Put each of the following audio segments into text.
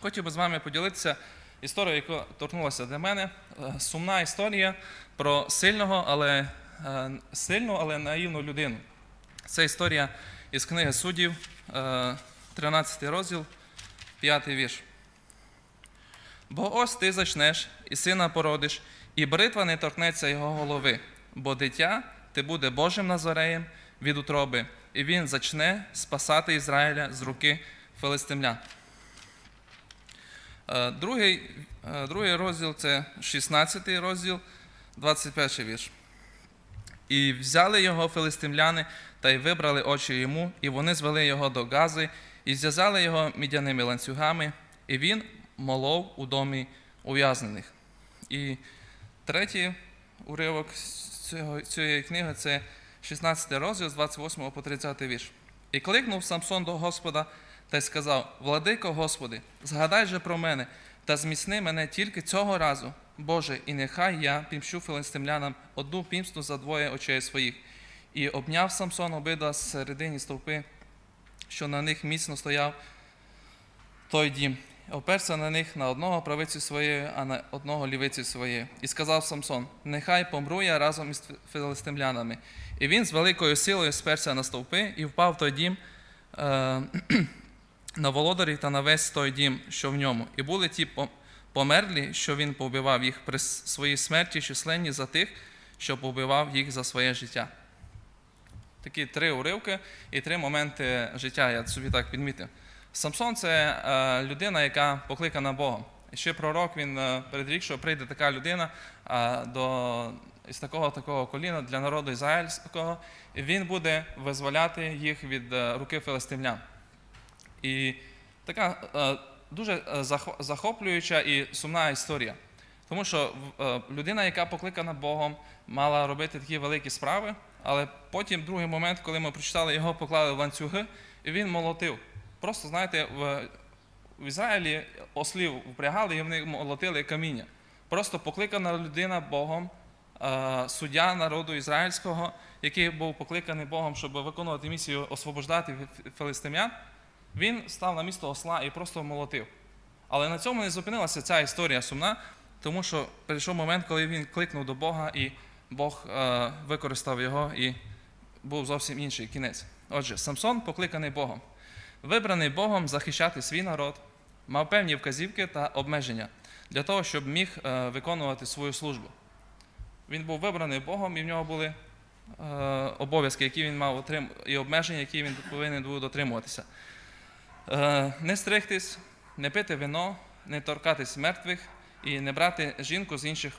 Хотів би з вами поділитися історією, яка торкнулася для мене. Е, Сумна історія про сильного, але е, сильну, але наївну людину. Це історія із книги суддів, е, 13 розділ, 5 вірш. Бо ось ти зачнеш, і сина породиш, і бритва не торкнеться його голови, бо дитя ти буде Божим Назареєм від утроби, і він зачне спасати Ізраїля з руки филистимлян. Е, Другий, е, другий розділ це 16 розділ, 21 вірш. І взяли його филистимляни та й вибрали очі йому, і вони звели його до Гази, і зв'язали його мідяними ланцюгами, і він молов у домі ув'язнених. І третій уривок цього, цієї книги це 16 розділ з 28 по 30 вірш. І кликнув Самсон до Господа та й сказав: Владико Господи, згадай же про мене та зміцни мене тільки цього разу, Боже, і нехай я пімщу филистимлянам одну пімсту за двоє очей своїх. І обняв Самсон обидва середині стовпи, що на них міцно стояв той дім. Оперся на них на одного правицю своєю, а на одного лівицю своєю. І сказав Самсон: Нехай помру я разом із филистимлянами. І він з великою силою сперся на стовпи і впав в той дім е, на володарів та на весь той дім, що в ньому. І були ті померлі, що він повбивав їх при своїй смерті, численні за тих, що повбивав їх за своє життя. Такі три уривки і три моменти життя, я собі так підмітив. Самсон це е, людина, яка покликана Богом. І ще пророк він е, передрік, що прийде така людина е, до, із такого такого коліна для народу ізраїльського, і він буде визволяти їх від руки филистимлян. І така е, дуже е, захоплююча і сумна історія. Тому що е, людина, яка покликана Богом, мала робити такі великі справи, але потім другий момент, коли ми прочитали, його поклали в ланцюги, і він молотив. Просто знаєте, в, Ізраїлі ослів впрягали і вони молотили каміння. Просто покликана людина Богом, суддя народу ізраїльського, який був покликаний Богом, щоб виконувати місію освобождати фі- филистимлян, він став на місто осла і просто молотив. Але на цьому не зупинилася ця історія сумна, тому що прийшов момент, коли він кликнув до Бога, і Бог е, використав його, і був зовсім інший кінець. Отже, Самсон покликаний Богом, вибраний Богом захищати свій народ, мав певні вказівки та обмеження для того, щоб міг е, виконувати свою службу. Він був вибраний Богом, і в нього були е, обов'язки, які він мав отрим... і обмеження, які він повинен був дотримуватися. Е, не стригтись, не пити вино, не торкатись мертвих і не брати жінку з інших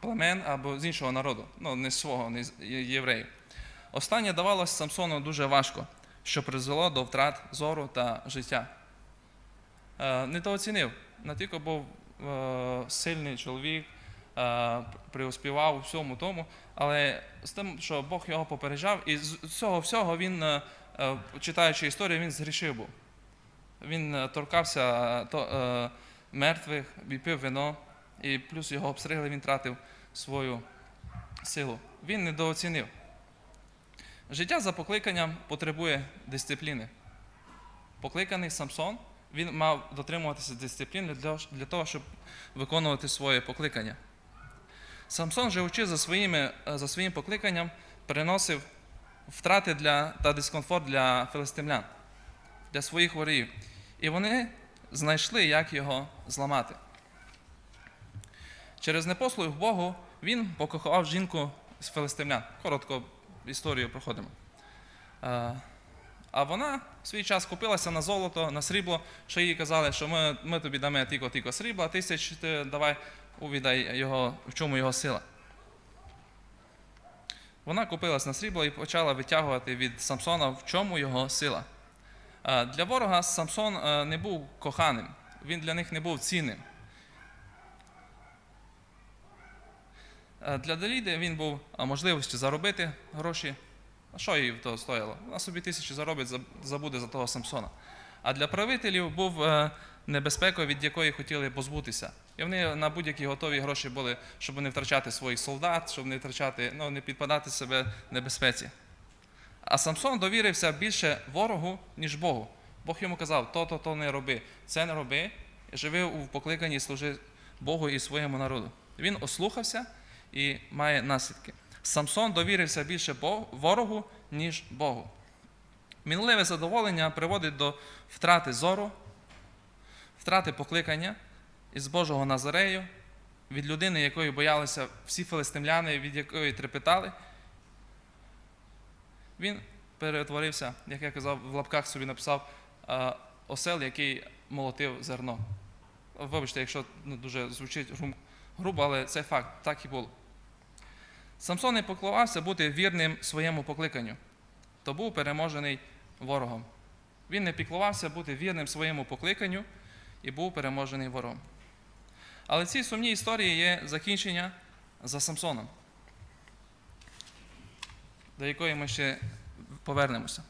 племен або з іншого народу, ну не з свого, не євреїв. Останнє давалось Самсону дуже важко, що призвело до втрат зору та життя. Е, недооцінив, натільки був е, сильний чоловік, преуспівав у всьому тому, але з тим, що Бог його попереджав, і з цього всього він, читаючи історію, він згрішив був. Він е, торкався е, то, е, мертвих, пив вино, і плюс його обстригли, він тратив свою силу. Він недооцінив. Життя за покликанням потребує дисципліни. Покликаний Самсон, він мав дотримуватися дисципліни для, для того, щоб виконувати своє покликання. Самсон, живучи за, своїми, е, за своїм покликанням, приносив втрати для, та дискомфорт для филистимлян, для своїх ворів. І вони знайшли, як його зламати. Через непослух Богу він покохав жінку з филистимлян. Коротко історію проходимо. Е, А вона в свій час купилася на золото, на срібло, що їй казали, що ми, ми тобі дамо тільки-тільки срібла, тисяч ти давай увідай його, в чому його сила. Вона купилась на срібло і почала витягувати від Самсона, в чому його сила. Е, Для ворога Самсон е, не був коханим, він для них не був цінним. Е, Для Даліди він був можливістю заробити гроші. А що їй то стояло? Вона собі тисячі заробить, забуде за того Самсона. А для правителів був небезпекою, від якої хотіли позбутися. І вони на будь-які готові гроші були, щоб не втрачати своїх солдат, щоб не втрачати, ну, не підпадати себе небезпеці. А Самсон довірився більше ворогу, ніж Богу. Бог йому казав, то-то, то не роби, це не роби, живе у покликанні служити Богу і своєму народу. Він ослухався і має наслідки. Самсон довірився більше ворогу, ніж Богу. Мінливе задоволення приводить до втрати зору, втрати покликання із Божого Назарею, від людини, якої боялися всі филистимляни, від якої трепетали. Він перетворився, як я казав, в лапках собі написав е, осел, який молотив зерно. Вибачте, якщо ну, дуже звучить грубо, але це факт, так і було. Самсон не поклавався бути вірним своєму покликанню, то був переможений ворогом. Він не піклувався бути вірним своєму покликанню і був переможений ворогом. Але в цій сумній історії є закінчення за Самсоном, до якої ми ще повернемося.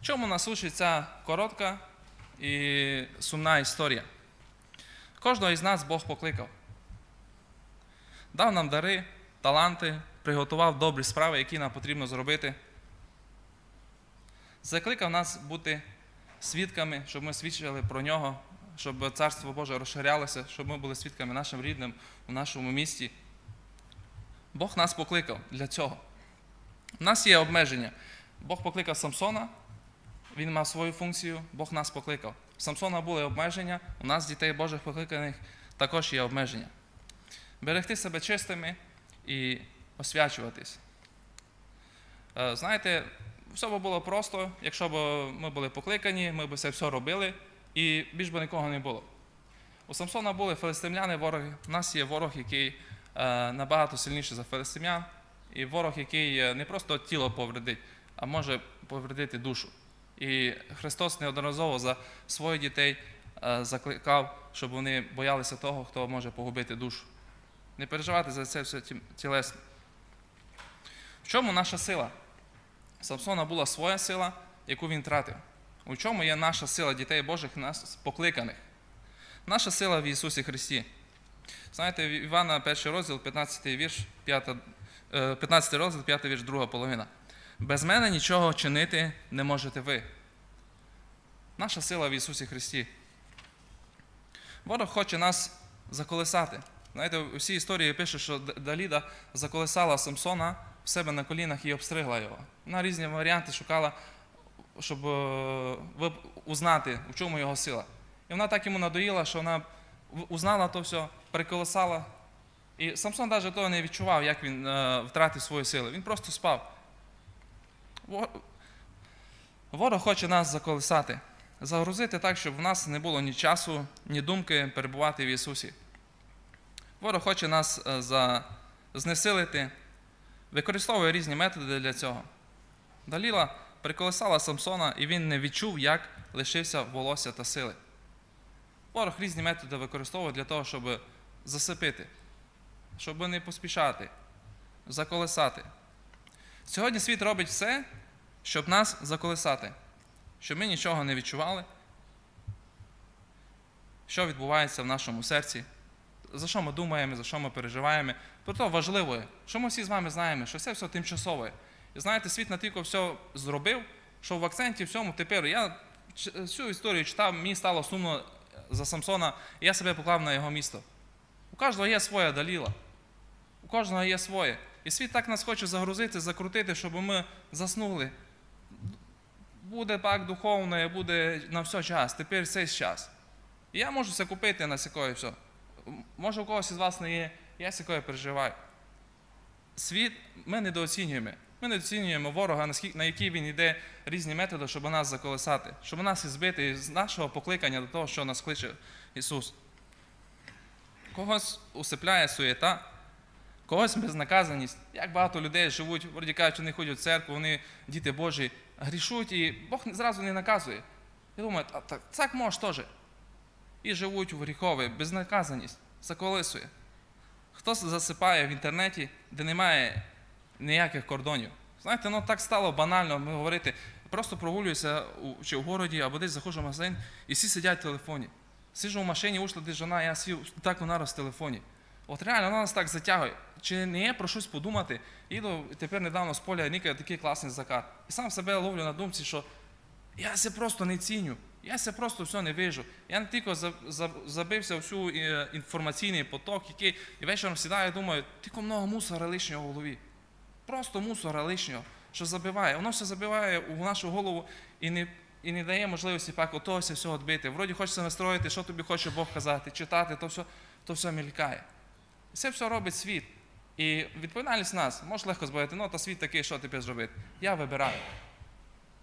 Чому нас учить ця коротка і сумна історія? Кожного із нас Бог покликав. Дав нам дари, таланти, приготував добрі справи, які нам потрібно зробити. Закликав нас бути свідками, щоб ми свідчили про нього, щоб Царство Боже розширялося, щоб ми були свідками нашим рідним у нашому місті. Бог нас покликав для цього. У нас є обмеження. Бог покликав Самсона, він мав свою функцію, Бог нас покликав. У Самсона були обмеження, у нас, дітей Божих покликаних, також є обмеження. Берегти себе чистими і освячуватись. Е, Знаєте, все б було просто, якщо б ми були покликані, ми б це все робили, і більш би нікого не було. У Самсона були филистимляни, вороги. У нас є ворог, який е, набагато сильніший за филистимлян, і ворог, який е, не просто тіло повредить, а може повредити душу. І Христос неодноразово за своїх дітей е, закликав, щоб вони боялися того, хто може погубити душу. Не переживати за це все тілесно. В чому наша сила? Самсона була своя сила, яку він тратив. У чому є наша сила дітей Божих, нас покликаних? Наша сила в Ісусі Христі. Знаєте, в Івана, перший розділ, 15 вірш, 5, е, 15 розділ, 5 вірш, друга половина. Без мене нічого чинити не можете ви. Наша сила в Ісусі Христі. Ворог хоче нас заколесати. Знаєте, у історії пише, що Даліда заколесала Самсона в себе на колінах і обстригла його. Вона різні варіанти шукала, щоб е, узнати, в чому його сила. І вона так йому надоїла, що вона узнала то все, переколесала. І Самсон навіть того не відчував, як він е, втратив свої сили. Він просто спав. Ворог хоче нас заколесати, загрузити так, щоб в нас не було ні часу, ні думки перебувати в Ісусі. Ворог хоче нас е, за... знесилити, використовує різні методи для цього. Даліла приколесала Самсона, і він не відчув, як лишився волосся та сили. Ворог різні методи використовує для того, щоб засипити, щоб не поспішати, заколесати. Сьогодні світ робить все, щоб нас заколесати, щоб ми нічого не відчували, що відбувається в нашому серці, за що ми думаємо, за що ми переживаємо. Про то важливо, що ми всі з вами знаємо, що це все тимчасове. І знаєте, світ натільки все зробив, що в акценті всьому тепер я всю історію читав, мені стало сумно за Самсона, і я себе поклав на його місто. У кожного є своя даліла, у кожного є своє. І світ так нас хоче загрузити, закрутити, щоб ми заснули. Буде так духовне, буде на все час, тепер цей час. І я можу це купити на сякої все. Може, у когось із вас не є, я сякої переживаю. Світ ми недооцінюємо. Ми недооцінюємо ворога, на який він йде різні методи, щоб нас заколесати, щоб нас збити з нашого покликання до того, що нас кличе Ісус. Когось усипляє суєта, когось безнаказаність. Як багато людей живуть, вроді кажуть, вони ходять в церкву, вони діти Божі, грішуть, і Бог зразу не наказує. І думають, а так, так може теж. І живуть в гріхові, безнаказаність, заколисує. Хтось засипає в інтернеті, де немає ніяких кордонів. Знаєте, ну так стало банально ми говорити. Просто прогулююся у, чи в городі, або десь заходжу в магазин, і всі сидять в телефоні. Сиджу в машині, вийшла десь жона, я сів, так вона роз в телефоні. От реально вона нас так затягує. Чи не є про щось подумати? Їду тепер недавно з поля нікає такий класний закат. І сам себе ловлю на думці, що я це просто не ціню. Я це просто все не вижу. Я не тільки за- за- забився в всю е, інформаційний поток, який і вечором сідаю думаю, тільки много мусора лишнього в голові. Просто мусора лишнього, що забиває. Воно все забиває у нашу голову і не, і не дає можливості пак отого все всього відбити. Вроді хочеться настроїти, що тобі хоче Бог казати, читати, то все, то все мількає. Це все робить світ. І відповідальність нас може легко збавити, ну та світ такий, що тепер зробити. Я вибираю.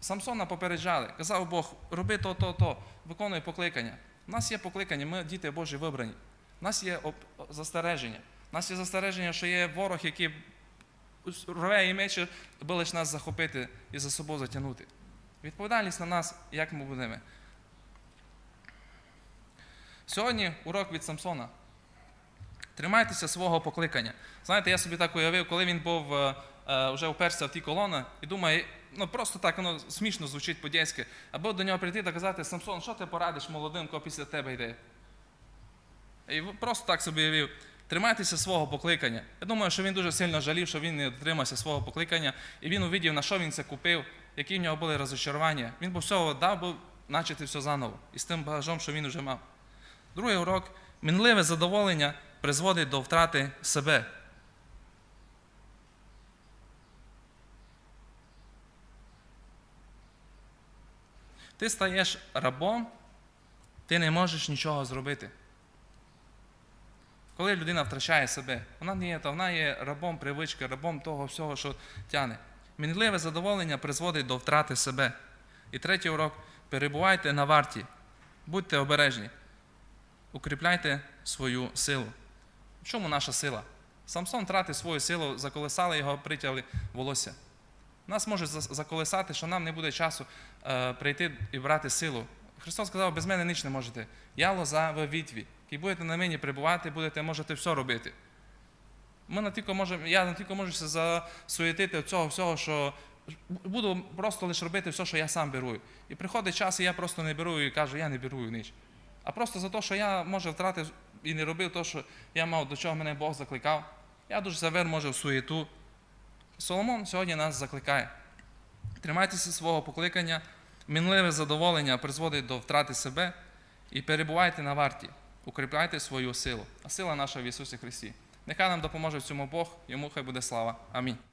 Самсона попереджали, казав Бог, роби то, то, то, виконуй покликання. У нас є покликання, ми діти Божі вибрані. У нас є застереження. У нас є застереження, що є ворог, який рве і мече, аби лише нас захопити і за собою затягнути. Відповідальність на нас, як ми будемо. Сьогодні урок від Самсона. Тримайтеся свого покликання. Знаєте, я собі так уявив, коли він був е, е, вже уперся в ті колони, і думаю, ну просто так воно смішно звучить по-дєськи, або до нього прийти та казати, Самсон, що ти порадиш молодим, хто після тебе йде? І просто так собі уявив. Тримайтеся свого покликання. Я думаю, що він дуже сильно жалів, що він не дотримався свого покликання, і він увидів, на що він це купив, які в нього були розочарування. Він би всього дав би начати все заново і з тим багажом, що він вже мав. Другий урок мінливе задоволення призводить до втрати себе. Ти стаєш рабом, ти не можеш нічого зробити. Коли людина втрачає себе, вона не є, то вона є рабом привички, рабом того всього, що тяне. Мінливе задоволення призводить до втрати себе. І третій урок перебувайте на варті, будьте обережні, укріпляйте свою силу. В чому наша сила? Самсон втратив свою силу, заколесали його, притягли волосся. Нас може за- заколесати, що нам не буде часу е, прийти і брати силу. Христос сказав, без мене ніч не можете. Я лоза ви вітві. І будете на мені прибувати, будете, можете все робити. Ми не тільки можемо, я не тільки можу засуєтити цього всього, що буду просто лише робити все, що я сам беру. І приходить час, і я просто не беру і кажу, я не беру ніч. А просто за те, що я може втратив і не робив те, що я мав, до чого мене Бог закликав. Я дуже завер, може, в суєту. Соломон сьогодні нас закликає. Тримайтеся свого покликання, мінливе задоволення призводить до втрати себе і перебувайте на варті, укріпляйте свою силу. А сила наша в Ісусі Христі. Нехай нам допоможе в цьому Бог, йому хай буде слава. Амінь.